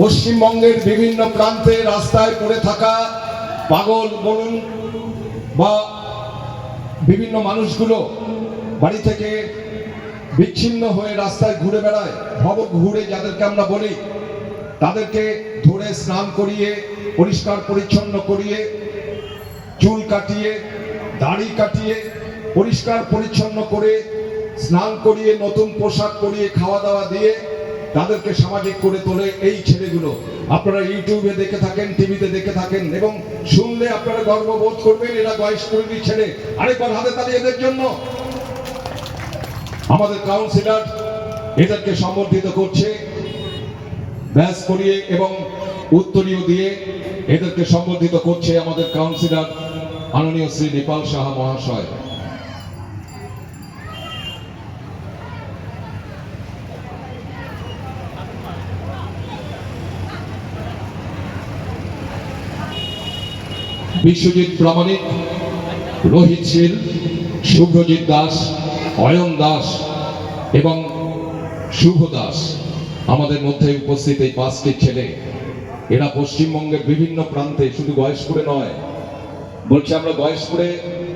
পশ্চিমবঙ্গের বিভিন্ন প্রান্তে রাস্তায় পড়ে থাকা পাগল, বলুন বা বিভিন্ন মানুষগুলো বাড়ি থেকে বিচ্ছিন্ন হয়ে রাস্তায় ঘুরে বেড়ায়, ভব ঘুরে যাদেরকে আমরা বলি, তাদেরকে ধরে স্নান করিয়ে, পরিষ্কার পরিচ্ছন্ন করিয়ে, চুল কাটিয়ে, দাড়ি কাটিয়ে, পরিষ্কার পরিচ্ছন্ন করে স্নান করিয়ে, নতুন পোশাক পরিয়ে, খাওয়া দাওয়া দিয়ে তাদেরকে সামাজিক করে তোলে এই ছেলেগুলো। আপনারা ইউটিউবে দেখে থাকেন টিভিতে দেখে থাকেন, এবং শুনলে আপনারা গর্ববোধ করবেন, এরা বয়স বয়স্করী ছেলে। আরেকবার হাতে তালি এদের জন্য। আমাদের কাউন্সিলর এদেরকে সম্বর্ধিত করছে, ব্যাস করিয়ে এবং উত্তরীয় দিয়ে এদেরকে সম্বর্ধিত করছে আমাদের কাউন্সিলর মাননীয় শ্রী নেপাল সাহা মহাশয়। বিশ্বজিৎ প্রামাণিক, রোহিত শীল, শুভ্রজিৎ দাস, অয়ন দাস এবং শুভ দাস আমাদের মধ্যে উপস্থিত এই পাঁচটি ছেলে। এরা পশ্চিমবঙ্গের বিভিন্ন প্রান্তে, শুধু বয়স্করে নয়, বলছি আমরা বয়স্করে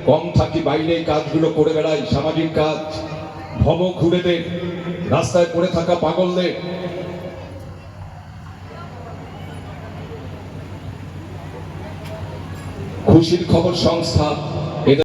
কম থাকি, বাইরে কাজগুলো করে বেড়াই, সামাজিক কাজ ভব ঘুরেদের রাস্তায় পড়ে থাকা পাগলদের খুশির খবর সংস্থা